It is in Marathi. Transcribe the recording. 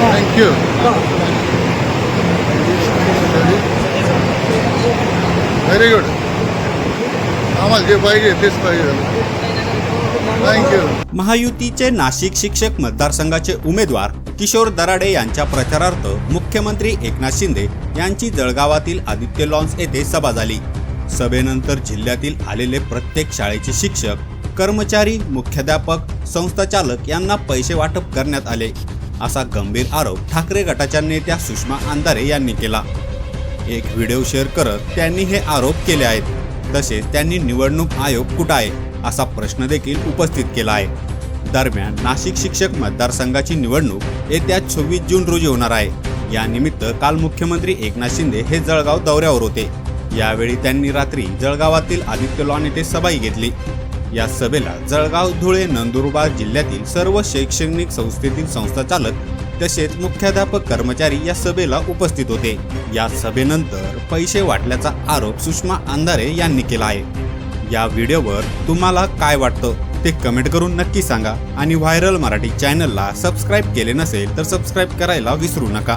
थँक्यू व्हेरी गुड आम्हाला जे पाहिजे तेच पाहिजे. थँक्यू महायुतीचे नाशिक शिक्षक मतदारसंघाचे उमेदवार किशोर दराडे यांच्या प्रचारार्थ मुख्यमंत्री एकनाथ शिंदे यांची जळगावातील आदित्य लॉन्स येथे सभा झाली. सभेनंतर जिल्ह्यातील आलेले प्रत्येक शाळेचे शिक्षक कर्मचारी मुख्याध्यापक संस्थाचालक यांना पैसे वाटप करण्यात आले. असा गंभीर आरोप ठाकरे गटाच्या नेत्या सुषमा अंधारे यांनी केला. एक व्हिडिओ शेअर करत त्यांनी हे आरोप केले आहेत. तसेच त्यांनी निवडणूक आयोग कुठं आहे असा प्रश्न देखील उपस्थित केला आहे. दरम्यान नाशिक शिक्षक मतदारसंघाची निवडणूक येत्या चोवीस जून रोजी होणार आहे. यानिमित्त काल मुख्यमंत्री एकनाथ शिंदे हे जळगाव दौऱ्यावर होते. यावेळी त्यांनी रात्री जळगावातील आदित्य लॉन येथे सभाही घेतली. या सभेला जळगाव धुळे नंदुरबार जिल्ह्यातील सर्व शैक्षणिक संस्थेतील संस्थाचालक तसेच मुख्याध्यापक कर्मचारी या सभेला उपस्थित होते. या सभेनंतर पैसे वाटल्याचा आरोप सुषमा अंधारे यांनी केला आहे. या व्हिडिओवर तुम्हाला काय वाटतं? ते कमेंट करून नक्की सांगा आणि व्हायरल मराठी चॅनलला सबस्क्राईब केले नसेल तर सबस्क्राईब करायला विसरू नका.